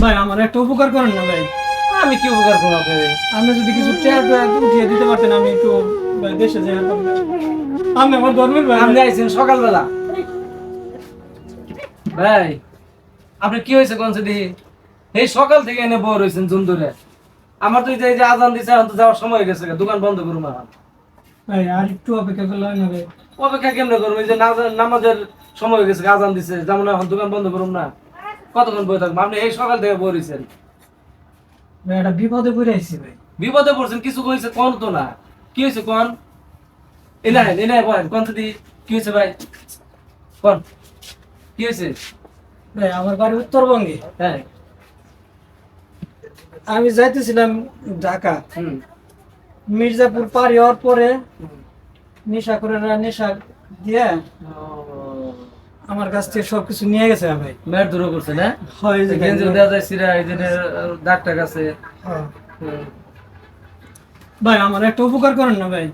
ভাই আমার একটা উপকার করেন না ভাই? আমি কি উপকার করব আপনাকে? আপনি যদি কিছু ট্যাপ উঠিয়ে দিতে পারতেন আমি একটু ভাই দেশে যাই। আপনি আমার ধর্মের ভাই। আপনি আইছেন সকালবেলা। ভাই আপনি কি হয়েছে কোন সেদি এই সকাল থেকে এনে বড় হয়েছেন জুন ধরে। আমার তো এই যে আজান দিছে এখন তো যাওয়ার সময় হয়ে গেছে দোকান বন্ধ করুন এখন। ভাই আর একটু অপেক্ষা করলে হয় না ভাই? অপেক্ষা কেমনে করব এই যে নামাজ- নামাজের সময় হয়ে গেছে আজান দিছে যেমন এখন দোকান বন্ধ করুন না। কতক্ষণ বই থাকব? আপনি এই সকাল থেকে বই রয়েছেন ভাই বিপদে পড়ে আইছি ভাই। বিপদে পড়ছেন কিছু কইছে? কোন তো না। কি হয়েছে কোন? বলেন কোন কি হয়েছে ভাই? কোন? কি হয়েছে ভাই আমার বাড়ি উত্তরবঙ্গে। হ্যাঁ। আমি যাইতেছিলাম ঢাকা। হুম। মির্জাপুর পার হওয়ার পরে নেশা করে নেশা দিয়ে আমার কাছ থেকে সবকিছু নিয়ে গেছে ভাই। মেয়ের দূর করছে না? হয় যে গেঞ্জি দেওয়া যায় সিরা এই যে দাগ টাক আছে। হ্যাঁ। ভাই আমার একটা উপকার করেন না ভাই?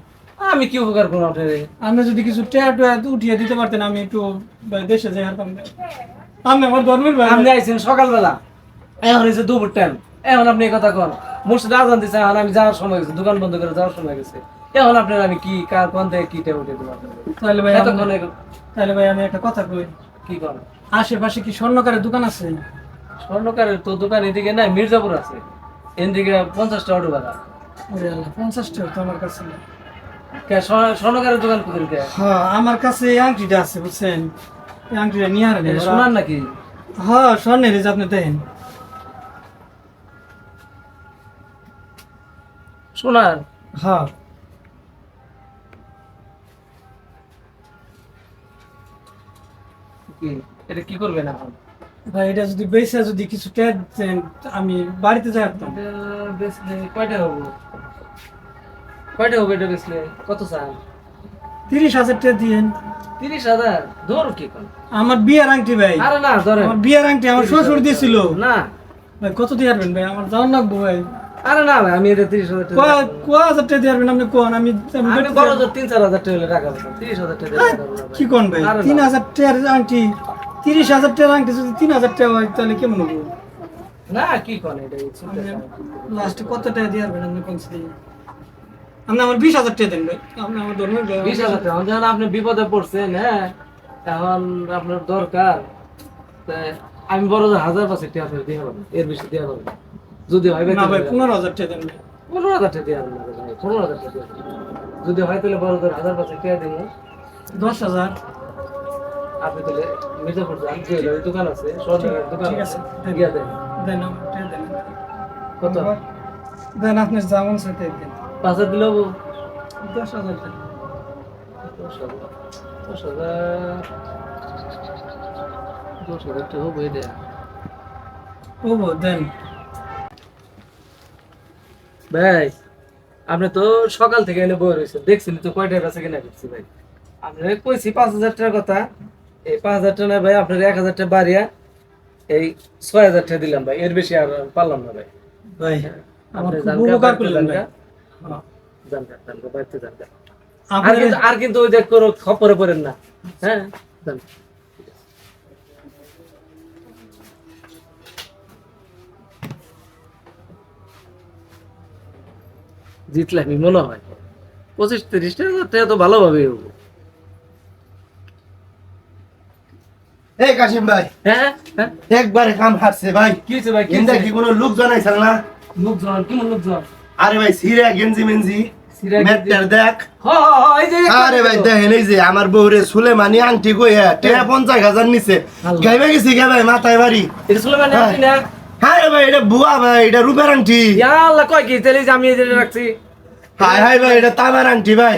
আমি কি উপকার করব আপনার? আপনি যদি কিছু ট্যাপ উঠিয়ে দিতে পারতেন আমি একটু দেশে যাই আর। আপনি আমার ধর্মের ভাই। আপনি আইছেন সকালবেলা। এখন হয়েছে দুপুর টাইম এখন আপনি কথা কন। মসজিদে আজান দিচ্ছে এখন আমি যাওয়ার সময় গেছে দোকান বন্ধ করে যাওয়ার সময় গেছে। এখন আপনার আমি কি কার কোন থেকে কি দেবো তাহলে ভাই তাহলে ভাই আমি একটা কথা কই। কি করেন আশেপাশে কি স্বর্ণকারের দোকান আছে? স্বর্ণকারের তো দোকান এদিকে নাই মির্জাপুর আছে। এদিকে পঞ্চাশটা অটো ভাড়া। তো আমার কাছে স্বর্ণকারের দোকান কোথায় হ্যাঁ আমার কাছে এই আংটিটা আছে বুঝছেন? এই আংটিটা নিয়ে আর এটা শোনার নাকি? হ্যাঁ স্বর্ণের আপনি হ্যাঁ। কি? এটা কি করবে না এখন? ভাই এটা যদি যদি কিছু আমি বাড়িতে যাই বেচলে কয়টা হবে? কয়টা হবে এটা বেচলে? কত চান? তিরিশ হাজার টাকা দিয়েন। তিরিশ হাজার? ধর কি আমার বিয়ের আংটি ভাই। আরে না ধরে আমার বিয়ের আংটি আমার শ্বশুর দিয়েছিল না। ভাই কত দিয়ে আসবেন ভাই? আমার জান লাগবো ভাই। আরে না ভাই, আমি এটা তিরিশ হাজার টাকা কয় কয় হাজার টাকা দিয়ে আপনি কোন? আমি আমি বড় জোর তিন চার হাজার টাকা হলে টাকা তিরিশ হাজার টাকা না ভাই। কি কোন ভাই? আরে না। তিন হাজার টাকার আংটি। তিরিশ হাজার টাকার আংটি যদি তিন হাজার টাকা হয় তাহলে কেমন হব? না কি কোন এটা। লাস্টে কত টাকা দিয়ে আসবেন আপনি কোন আপনি আমার বিশ হাজার টাকা দেন ভাই। আপনি আমার ধর্মের ভাই। বিশ হাজার টাকা। যখন আপনি বিপদে পড়ছেন হ্যাঁ এখন আপনার দরকার আমি বড় জোর হাজার পাঁচেক টাকা দিয়ে পারব এর বেশি দিয়ে পারব না। যদি হয় না ভাই পনেরো হাজার টাকা দেন পনেরো হাজার টাকা দিয়ে না ভাই, পনেরো হাজার টাকা যদি হয় তাহলে বড় জোর হাজার পাঁচেক টাকা দিব? দশ হাজার। আপনি তাহলে মির্জাপুর যান জুয়েলারি দোকান আছে স্বর্ণের দোকান ঠিক আছে। গিয়া দেন। দেন দেন কত? দেন আপনার যেমন সাথে দেন। পাঁচ হাজার দিলেও দশ হাজার টাকা দশ হাজার। দশ হাজার দশ হাজার টাকা হবে এটা। ও বো, দেন। ভাই আপনি তো সকাল থেকে এনে বই রয়েছেন দেখছেন তো কয়টা কাছে কিনা করছি ভাই? আপনি কইছি পাঁচ হাজার টাকার কথা এই পাঁচ হাজার টাকা ভাই আপনার এক হাজার টাকা বাড়িয়া এই ছয় হাজার টাকা দিলাম ভাই এর বেশি আর পারলাম না ভাই। ভাই। আর কিন্তু ওই যে কোনো খপরে পড়েন না। হ্যাঁ জিতলামই মনে হয়। পঁচিশ তিরিশ টাকা তো ভালোভাবে হব এই কাশিম ভাই। হ্যাঁ হ্যাঁ একবারে কাম হারছে ভাই। কি হয়েছে ভাই কি হয়েছে? কি কোনো লোক না? লোকজন কেমন লোকজন? আরে ভাই সিরা গেঞ্জি মেঞ্জি আরে ভাই দেখেন এই যে আমার বউরে সুলেমানি আংটি কইয়া টেয়া পঞ্চাশ হাজার নিছে। আল্লাহ। গাইবে গেছি গে ভাই মাথায় বাড়ি। সুলেমান হ্যাঁ। না? হ্যাঁ ভাই এটা বুয়া ভাই এটা রূপের আংটি। আল্লাহ কয় কি? তাহলে এই যে আমি এই রাখছি। হাই হাই ভাই এটা তামার আংটি ভাই।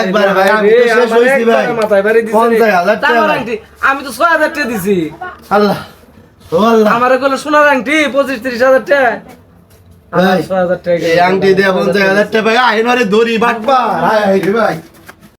একবার ভাই আমি তো শেষ হয়েছি ভাই। মাথায় বাড়ি দিছে রে। পঞ্চাশ হাজার টাকা। তামার আংটি, আমি তো ছয় হাজার টাকা দিছি। আল্লাহ ও আল্লাহ। আমার এগুলো সোনার আংটি পঁচিশ ত্রিশ হাজার টাকা। এই আংটি দিয়ে পঞ্চাশ হাজার টাকা ভাই আইনারে দড়ি বাটপা হাই হাই ভাই।